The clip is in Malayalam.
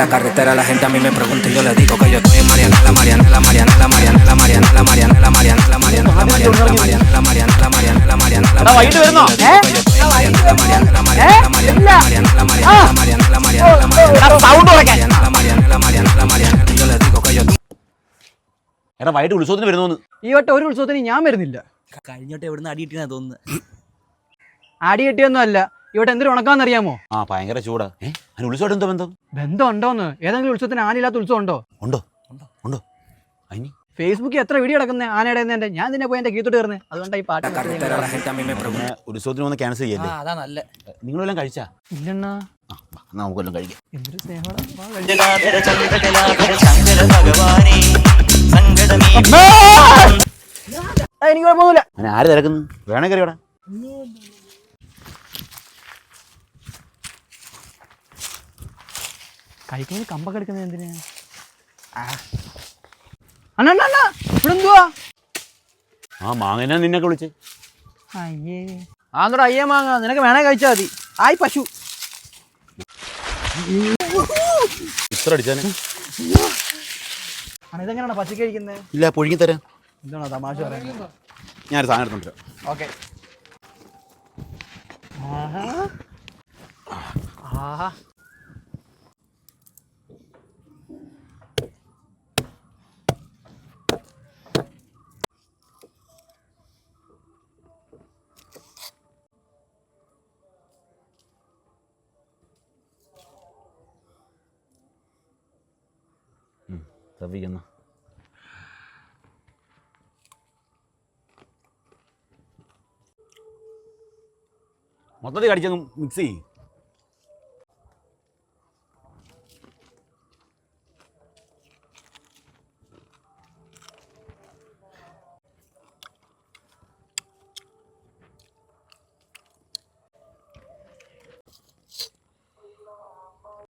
La carretera la gente a mí me pregunta y yo le digo que yo estoy en Marianela, Marianela, Marianela, Marianela, Marianela, Marianela, Marianela, Marianela, Marianela, Marianela, Marianela, Marianela. Mariana, la Mariana, Marianela, Marianela, Marianela, Marianela, Marianela, Marianela, Marianela, Marianela, Marianela, Mariana, la Mariana, Marianela, Mariana, la Mariana, la Mariana, la Mariana, la Mariana, എടാ വൈകിട്ട് ഉത്സവത്തിന് വരുന്നോന്ന് ഈ വട്ടം ഒരു ഉത്സവത്തിന് ഞാൻ വരുന്നില്ല കഴിഞ്ഞോട്ട് എവിടുന്ന് അടി കിട്ടിയെന്നാ തോന്നുന്നു ആടി കെട്ടിയൊന്നും അല്ല ഇവിടെ എന്തൊരു ഉണക്കാന്നറിയാമോ? ആ ഭയങ്കര ചൂടാ. ഏ അതിന് ഉത്സവമായിട്ട് എന്തോ ബന്ധം? ബന്ധം ഉണ്ടോന്ന്? ഏതെങ്കിലും ഉത്സവത്തിന് ആനയില്ലാത്ത ഉത്സവം ഉണ്ടോ? ഉണ്ടോ? ഉണ്ടോ? അതിന്? ഫേസ്ബുക്കിൽ എത്ര വീഡിയോ കിടക്കുന്നത് ആനയുടെ എന്നെ ഞാൻ തന്നെ പോയി എന്റെ കീത്തോട്ട് കയറുന്നത് അതുകൊണ്ടാണ് ഈ പാട്ട്. പിന്നെ ഉത്സവത്തിന് വന്ന് ക്യാൻസൽ ചെയ്യല്ലേ? അതാ നല്ല. നിങ്ങളെല്ലാം കഴിച്ചാ? ഇല്ലണ്ണാ. ആ വാ, എന്നാ നമുക്കെല്ലാം കഴിക്കാം. എന്തൊരു ചന്ദ്രകലാധര ശങ്കര ഭഗവാനേ സങ്കടമേ ആ, എനിക്ക് കുഴപ്പമൊന്നുമില്ല അങ്ങനെ ആര് തിരക്കുന്നു? വേണേ കറിയോടാ കഴിക്കുന്നത് കമ്പൊക്കെ എടുക്കുന്നത് എന്തിനാ? ആ. അണ്ണാ അണ്ണാ, അണ്ണാ ഇവിടെ എന്തുവാ? ആ മാങ്ങനാ നിന്നൊക്കെ വിളിച്ച്. അയ്യേ. ആന്നോട് അയ്യേ മാങ്ങ നിനക്ക് വേണേ കഴിച്ചാൽ മതി. ആയി പശു. ഇത്ര അടിച്ചാനെ. അണ്ണാ ഇതെങ്ങനെയാണ് പച്ചക്ക് കഴിക്കുന്നത് ഇല്ല പുഴുങ്ങി തരാം. എന്താണോ തമാശ പറയുന്നത്? ഞാനൊരു സാധനം എടുത്തോണ്ട്. ഓക്കെ. ആഹാ. ആഹാ. та вина. മൊത്തത്തിൽ കടിച്ചൊന്ന് മിക്സ് ചെയ്യും